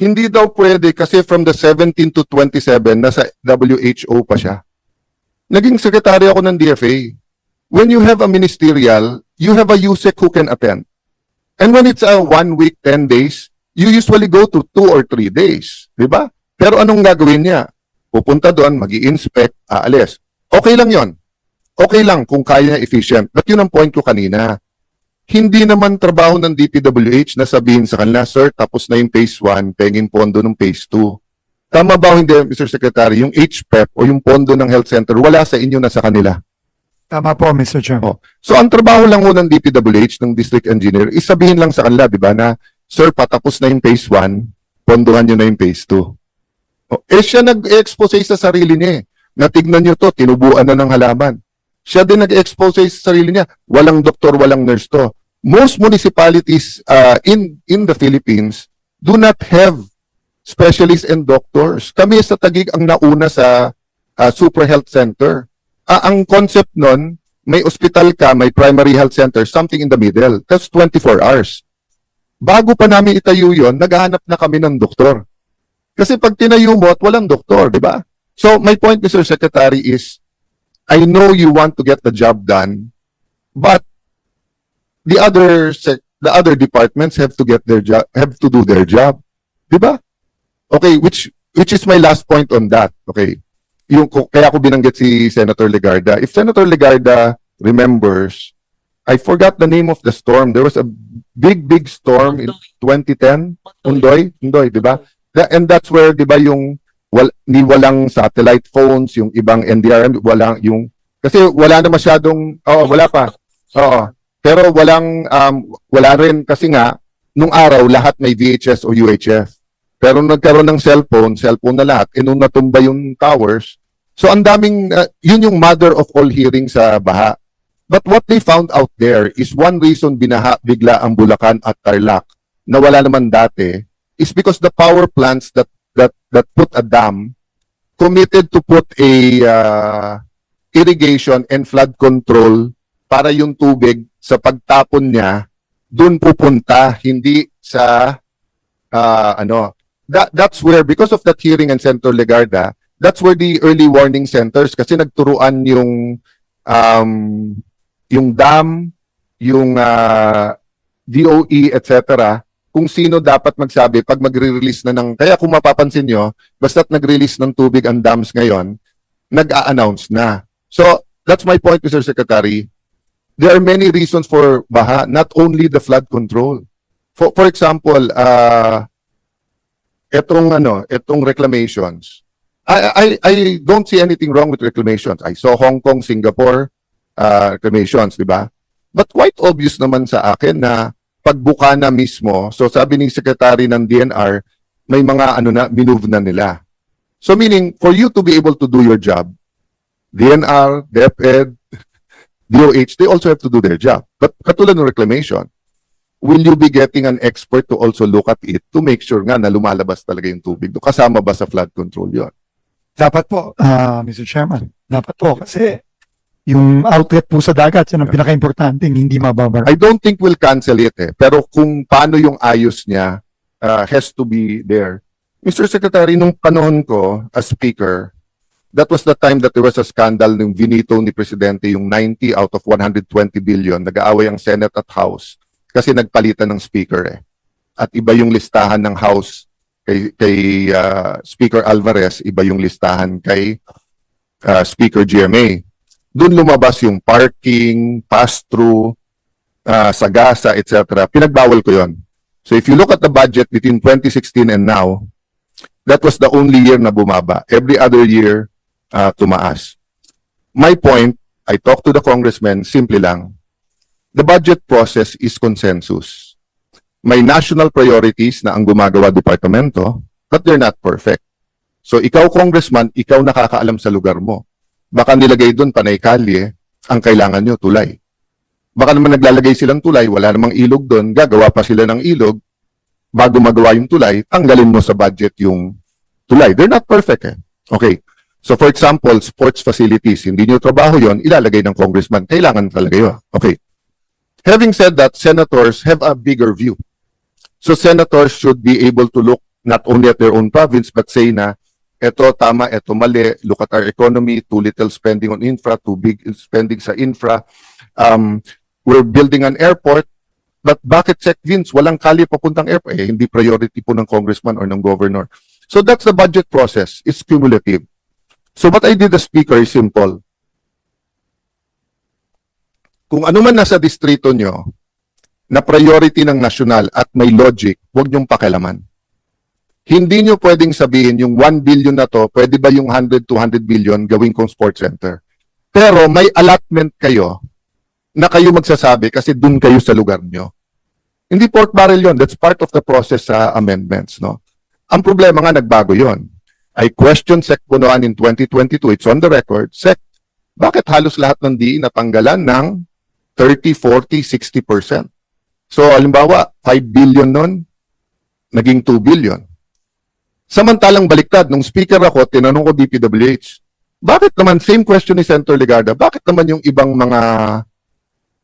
Hindi daw pwede kasi from the 17 to 27, nasa WHO pa siya. Naging sekretary ako ng DFA. When you have a ministerial, you have a USEC who can attend. And when it's a one week, 10 days, you usually go to two or three days. Di ba? Pero anong gagawin niya? Pupunta doon, mag inspect aalis. Okay lang yon. Okay lang kung kaya niya efficient. But yun ang point ko kanina. Hindi naman trabaho ng DPWH na sabihin sa kanila, Sir, tapos na yung phase 1, pengin pondo ng phase 2. Tama ba o hindi, Mr. Secretary, yung HPEP o yung pondo ng health center, wala sa inyo na sa kanila. Tama po, Mr. Chairman. Oh. So ang trabaho lang ho ng DPWH, ng district engineer, is sabihin lang sa kanila, di ba, na, Sir, patapos na yung phase 1, pondohan nyo na yung phase 2. Oh, eh siya nag-expose sa sarili niya eh. Natignan nyo to, tinubuan na ng halaman. Siya din nag-expose sa sarili niya. Walang doktor, walang nurse to. Most municipalities uh, in in the Philippines do not have specialists and doctors. Kami sa Taguig ang nauna sa uh, Super Health Center. Ah, ang concept nun, may ospital ka, may primary health center, something in the middle. That's 24 hours. Bago pa namin itayo yon, naghahanap na kami ng doktor. Kasi pag tinayo mo at walang doktor, di ba? So my point, Mr. Secretary, is I know you want to get the job done, but the other the other departments have to get their job, have to do their job. Di ba? Okay, which which is my last point on that. Okay. Yung kaya ko binanggit si Senator Legarda. If Senator Legarda remembers, I forgot the name of the storm. There was a big big storm in 2010. Undoy, Undoy, di ba? And that's where, di ba, yung wal, ni walang satellite phones, yung ibang NDRM, walang yung, kasi wala na masyadong, oo, wala pa. Oo. Pero walang, um, wala rin, kasi nga, nung araw, lahat may VHS o UHF. Pero nagkaroon ng cellphone, cellphone na lahat, e nung natumba yung towers, so ang daming, uh, yun yung mother of all hearing sa baha. But what they found out there is one reason binaha bigla ang Bulacan at Tarlac na wala naman dati is because the power plants that that that put a dam committed to put a uh, irrigation and flood control para yung tubig sa pagtapon niya doon pupunta hindi sa uh, ano that that's where because of that hearing and Senator Legarda that's where the early warning centers kasi nagturuan yung um, yung dam, yung ah, DOE, etc., kung sino dapat magsabi pag magre-release na ng... Kaya kung mapapansin nyo, basta't nag-release ng tubig ang dams ngayon, nag-a-announce na. So, that's my point, Mr. Secretary. There are many reasons for baha, not only the flood control. For, for example, uh, etong ano, etong reclamations. I, I, I don't see anything wrong with reclamations. I saw Hong Kong, Singapore, uh, reclamations, di ba? But quite obvious naman sa akin na pagbuka na mismo, so sabi ni Secretary ng DNR, may mga ano na, minove na nila. So meaning, for you to be able to do your job, DNR, DepEd, DOH, they also have to do their job. But katulad ng reclamation, will you be getting an expert to also look at it to make sure nga na lumalabas talaga yung tubig? Kasama ba sa flood control yon? Dapat po, ah, Mr. Chairman. Dapat po, kasi yung outlet po sa dagat, yan ang pinaka-importante, hindi mababara. I don't think we'll cancel it eh. Pero kung paano yung ayos niya uh, has to be there. Mr. Secretary, nung panahon ko as speaker, that was the time that there was a scandal ng vinito ni Presidente yung 90 out of 120 billion. Nag-aaway ang Senate at House kasi nagpalitan ng speaker eh. At iba yung listahan ng House kay, kay uh, Speaker Alvarez, iba yung listahan kay uh, Speaker GMA doon lumabas yung parking, pass-through, uh, sagasa, etc. Pinagbawal ko yon. So if you look at the budget between 2016 and now, that was the only year na bumaba. Every other year, uh, tumaas. My point, I talked to the congressman, simple lang. The budget process is consensus. May national priorities na ang gumagawa departamento, but they're not perfect. So ikaw, congressman, ikaw nakakaalam sa lugar mo baka nilagay doon panay kalye, ang kailangan nyo tulay. Baka naman naglalagay silang tulay, wala namang ilog doon, gagawa pa sila ng ilog, bago magawa yung tulay, tanggalin mo sa budget yung tulay. They're not perfect eh. Okay. So for example, sports facilities, hindi nyo trabaho yon, ilalagay ng congressman. Kailangan talaga yun. Okay. Having said that, senators have a bigger view. So senators should be able to look not only at their own province, but say na, eto tama, eto mali, look at our economy, too little spending on infra, too big spending sa infra. Um, we're building an airport, but bakit Sec Vince, walang kali papuntang airport? Eh, hindi priority po ng congressman or ng governor. So that's the budget process. It's cumulative. So what I did as speaker is simple. Kung ano man nasa distrito nyo, na priority ng nasyonal at may logic, huwag niyong pakialaman. Hindi nyo pwedeng sabihin yung 1 billion na to, pwede ba yung 100, 200 billion gawin kong sports center? Pero may allotment kayo na kayo magsasabi kasi dun kayo sa lugar nyo. Hindi pork barrel yon. That's part of the process sa amendments. No? Ang problema nga, nagbago yon. I questioned Sec Bunuan in 2022. It's on the record. Sec, bakit halos lahat ng DE natanggalan ng 30, 40, 60%? So, alimbawa, 5 billion nun, naging 2 billion. Samantalang baliktad, nung speaker ako, tinanong ko DPWH, bakit naman, same question ni Senator Legarda, bakit naman yung ibang mga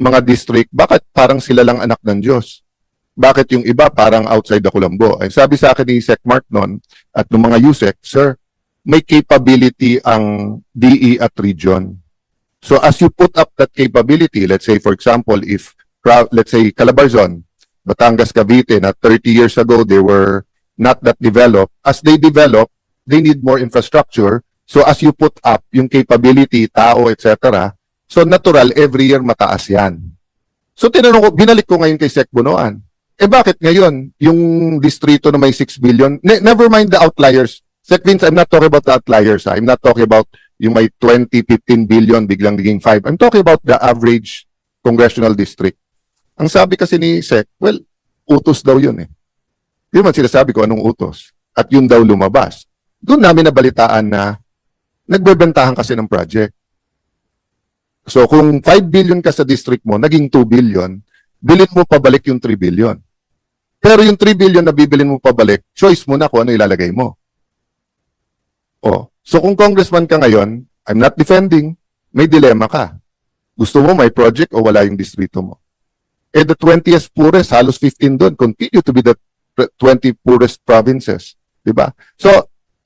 mga district, bakit parang sila lang anak ng Diyos? Bakit yung iba parang outside the Colombo? Ay sabi sa akin ni Sec Mark noon at ng mga USEC, sir, may capability ang DE at region. So as you put up that capability, let's say for example, if let's say Calabarzon, Batangas, Cavite, na 30 years ago they were not that developed. As they develop, they need more infrastructure. So as you put up yung capability, tao, etc., so natural, every year mataas yan. So tinanong ko, binalik ko ngayon kay Sec Bunoan. Eh bakit ngayon, yung distrito na may 6 billion, ne- never mind the outliers. Sec Vince, I'm not talking about the outliers. ah. I'm not talking about yung may 20, 15 billion, biglang naging 5. I'm talking about the average congressional district. Ang sabi kasi ni Sec, well, utos daw yun eh. Di man sinasabi ko anong utos. At yun daw lumabas. Doon namin nabalitaan na nagbebentahan kasi ng project. So kung 5 billion ka sa district mo, naging 2 billion, bilin mo pabalik yung 3 billion. Pero yung 3 billion na bibilin mo pabalik, choice mo na kung ano ilalagay mo. Oh. So kung congressman ka ngayon, I'm not defending, may dilema ka. Gusto mo may project o wala yung distrito mo. Eh the 20th poorest, halos 15 doon, continue to be the 20 poorest provinces. Diba? So,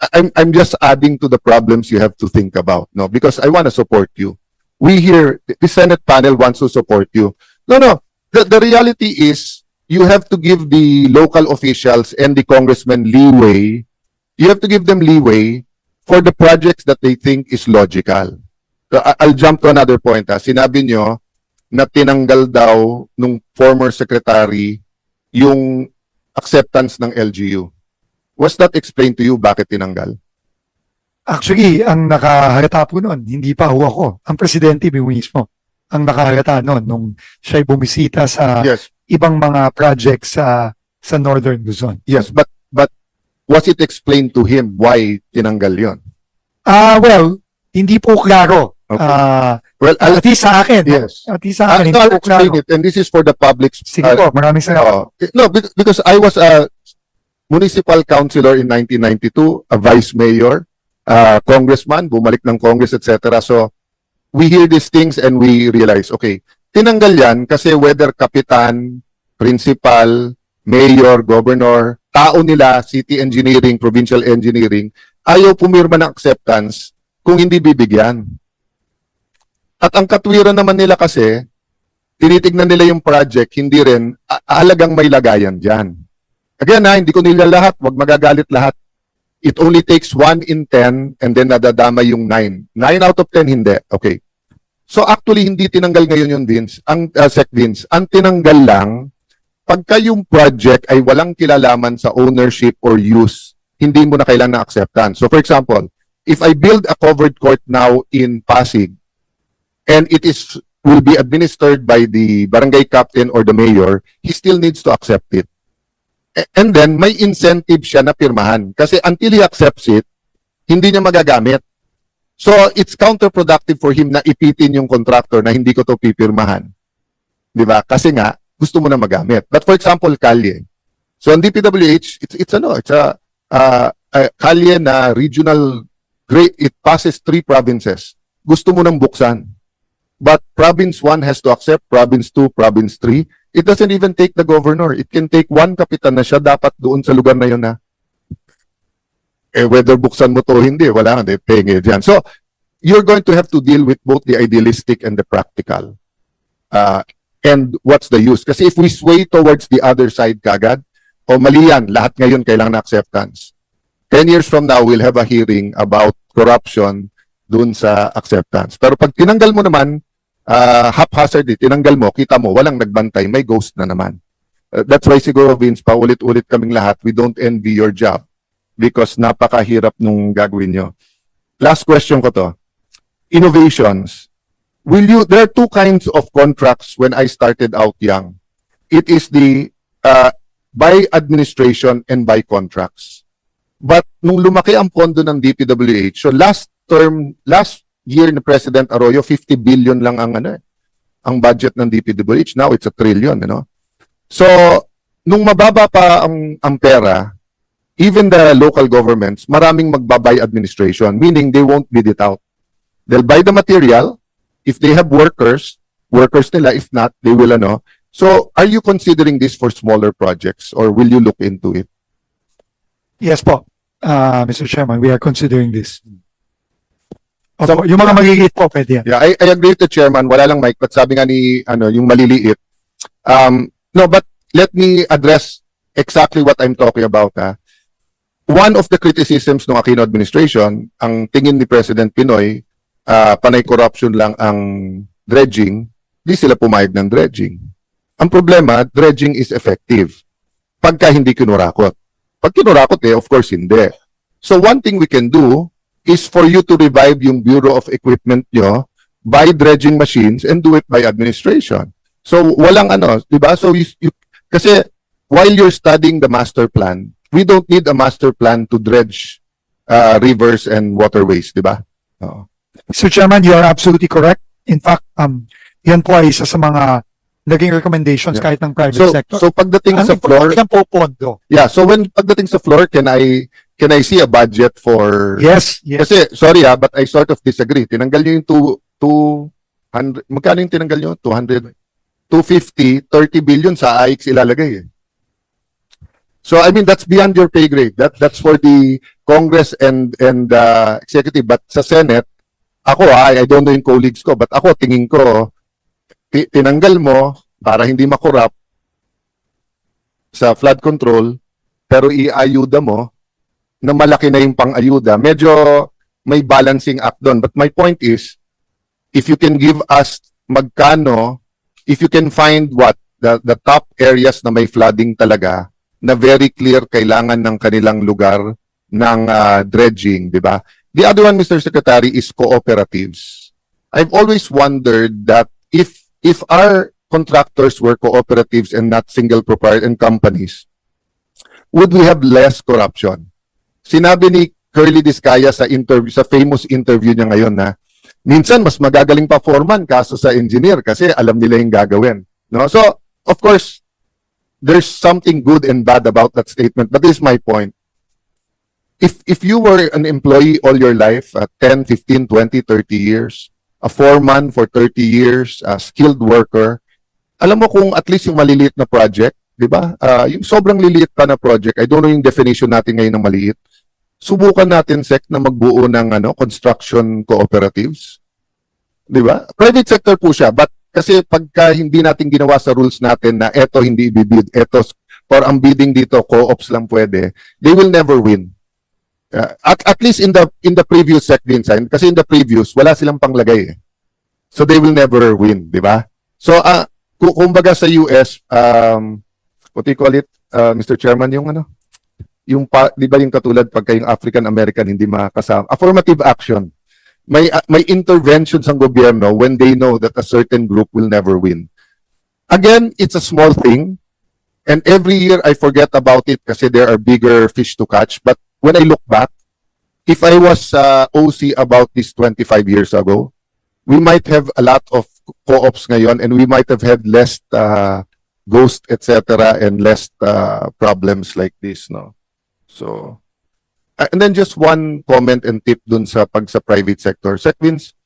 I- I'm, I'm just adding to the problems you have to think about, no? Because I want to support you. We here, the Senate panel wants to support you. No, no. The, the reality is, you have to give the local officials and the congressmen leeway. You have to give them leeway for the projects that they think is logical. So, I'll jump to another point. Ha. Sinabi nyo na tinanggal daw nung former secretary yung acceptance ng LGU. Was that explained to you bakit tinanggal? Actually, ang nakahalata po noon, hindi pa ho ako. Ang presidente mismo ang nakahalata noon nung siya'y bumisita sa Yes. ibang mga projects sa sa Northern Luzon. Yes, but but was it explained to him why tinanggal 'yon? Ah, well, hindi po klaro. Okay. Ah, Well, I'll, at least sa akin. yes. At least sa akin, hindi I'll po klaro. explain it and this is for the public's Sige po, maraming salamat. Oo. no, bec- because I was a municipal councilor in 1992, a vice mayor, uh, congressman, bumalik ng congress, etc. So, we hear these things and we realize, okay, tinanggal yan kasi whether kapitan, principal, mayor, governor, tao nila, city engineering, provincial engineering, ayaw pumirma ng acceptance kung hindi bibigyan. At ang katwiran naman nila kasi, tinitignan nila yung project, hindi rin, alagang may lagayan dyan. Again ha, hindi ko nila lahat, wag magagalit lahat. It only takes 1 in 10 and then nadadama yung 9. 9 out of 10 hindi. Okay. So actually, hindi tinanggal ngayon yung Vince, ang uh, Sec Vince. Ang tinanggal lang, pagka yung project ay walang kilalaman sa ownership or use, hindi mo na kailangan ng acceptance. So for example, if I build a covered court now in Pasig, and it is will be administered by the barangay captain or the mayor, he still needs to accept it. And then, may incentive siya na pirmahan. Kasi until he accepts it, hindi niya magagamit. So, it's counterproductive for him na ipitin yung contractor na hindi ko to pipirmahan. Di ba? Kasi nga, gusto mo na magamit. But for example, kalye. So, ang DPWH, it's, it's ano, it's a, uh, a kalye na regional, great, it passes three provinces. Gusto mo nang buksan. But province 1 has to accept, province 2, province 3. It doesn't even take the governor. It can take one kapitan na siya dapat doon sa lugar na yun na Eh, whether buksan mo to hindi, wala eh, penge dyan. So, you're going to have to deal with both the idealistic and the practical. Uh, and what's the use? Kasi if we sway towards the other side kagad, o mali yan, lahat ngayon kailangan na acceptance. 10 years from now, we'll have a hearing about corruption dun sa acceptance. Pero pag tinanggal mo naman, uh, haphazardly, tinanggal mo, kita mo, walang nagbantay, may ghost na naman. Uh, that's why siguro, Vince, paulit-ulit kaming lahat, we don't envy your job because napakahirap nung gagawin nyo. Last question ko to. Innovations. Will you, there are two kinds of contracts when I started out young. It is the uh, by administration and by contracts. But nung lumaki ang pondo ng DPWH, so last term, last year ni President Arroyo, 50 billion lang ang ano ang budget ng DPWH. Now it's a trillion, you know. So, nung mababa pa ang, ang pera, even the local governments, maraming magbabay administration, meaning they won't bid it out. They'll buy the material. If they have workers, workers nila. If not, they will ano. So, are you considering this for smaller projects or will you look into it? Yes po, uh, Mr. Chairman, we are considering this. So- Opo, yung mga magigit po, pwede yan. Yeah, I, I agree with the chairman. Wala lang mic, but sabi nga ni, ano, yung maliliit. Um, no, but let me address exactly what I'm talking about, ha. One of the criticisms ng Aquino administration, ang tingin ni President Pinoy, ah, panay corruption lang ang dredging, di sila pumayag ng dredging. Ang problema, dredging is effective. Pagka hindi kinurakot. Pag kinurakot eh, of course hindi. So one thing we can do is for you to revive yung Bureau of Equipment nyo, buy dredging machines and do it by administration. So walang ano, 'di ba? So you, you- kasi while you're studying the master plan, we don't need a master plan to dredge uh, rivers and waterways, 'di ba? Oo. Mr. Chairman, you are absolutely correct. In fact, um, yan po ay isa sa mga naging recommendations Yeah. kahit ng private So sector. so pagdating Ang sa floor, po pondo. yeah, so when pagdating sa floor, can I can I see a budget for Yes, yes. Kasi sorry ha, but I sort of disagree. Tinanggal niyo yung 2 200 magkano yung tinanggal niyo? 200 250, 30 billion sa AIX ilalagay eh. So I mean that's beyond your pay grade. That that's for the Congress and and uh, executive but sa Senate ako ha, I don't know yung colleagues ko but ako tingin ko ti- tinanggal mo para hindi makorap sa flood control pero iayuda mo na malaki na yung pang-ayuda. Medyo may balancing act doon. But my point is, if you can give us magkano, if you can find what, the, the top areas na may flooding talaga, na very clear kailangan ng kanilang lugar ng ah, dredging, di ba? The other one, Mr. Secretary, is cooperatives. I've always wondered that if if our contractors were cooperatives and not single proprietor and companies, would we have less corruption? Sinabi ni Curly Discaya sa interview sa famous interview niya ngayon na minsan mas magagaling pa foreman kaso sa engineer kasi alam nila yung gagawin. No? So, of course, there's something good and bad about that statement, but this is my point. If if you were an employee all your life, uh, 10, 15, 20, 30 years, a foreman for 30 years, a skilled worker, alam mo kung at least yung maliliit na project, di ba? Ah, yung sobrang liliit pa na project, I don't know yung definition natin ngayon ng maliit. Subukan natin, Sec, na magbuo ng ano, construction cooperatives. Di ba? Private sector po siya, but kasi pagka hindi natin ginawa sa rules natin na eto hindi ibibid, eto or ang bidding dito co-ops lang pwede, they will never win. Uh, at at least in the in the previous sec din sign kasi in the previous wala silang panglagay eh. So they will never win, di ba? So ah ku- kumbaga sa US um what do you call it uh, Mr. Chairman yung ano yung di ba yung katulad pagka yung African American hindi makasama affirmative action may ah, may interventions ang gobyerno when they know that a certain group will never win. Again it's a small thing and every year I forget about it kasi there are bigger fish to catch but when I look back if I was uh, OC about this 25 years ago we might have a lot of co-ops ngayon and we might have had less uh, ghost etc and less uh, problems like this no? So uh, and then just one comment and tip dun sa pag sa private sector. Sec Vince,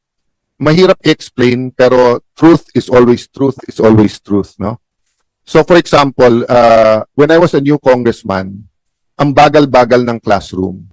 mahirap i-explain pero truth is always truth is always truth no? So for example uh, when I was a new congressman ang bagal-bagal ng classroom